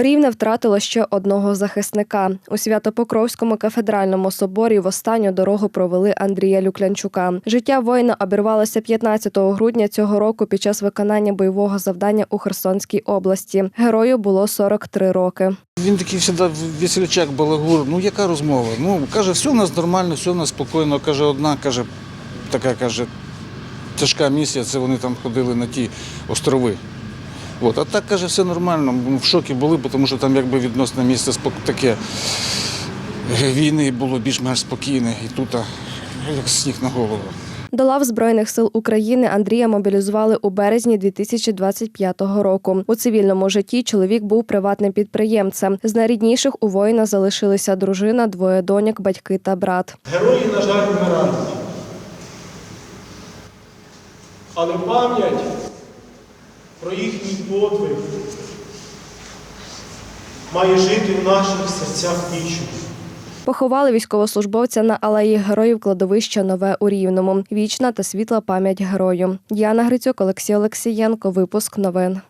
Рівне втратило ще одного захисника. У Свято-Покровському кафедральному соборі в останню дорогу провели Андрія Люклянчука. Життя воїна обірвалося 15 грудня цього року під час виконання бойового завдання у Херсонській області. Герою було 43 роки. Він такий завжди веселячак, балагур. Ну яка розмова? Ну каже, все у нас нормально, все у нас спокійно. Каже, одна каже, така каже, тяжка місія, це вони там ходили на ті острови. От, а так каже, все нормально. Ми в шокі були, тому що там якби відносно місце спок- таке е, війни було більш-менш спокійне. І тут а, як сніг на голову. До лав Збройних сил України Андрія мобілізували у березні 2025 року. У цивільному житті чоловік був приватним підприємцем. З найрідніших у воїна залишилися дружина, двоє доньок, батьки та брат. Герої, на жаль, вмирають. Але пам'ять про їхній подвиг має жити в наших серцях вічно. Поховали військовослужбовця на алеї героїв кладовища Нове у Рівному. Вічна та світла пам'ять герою. Діана Грицюк, Олексій Олексієнко. Випуск новин.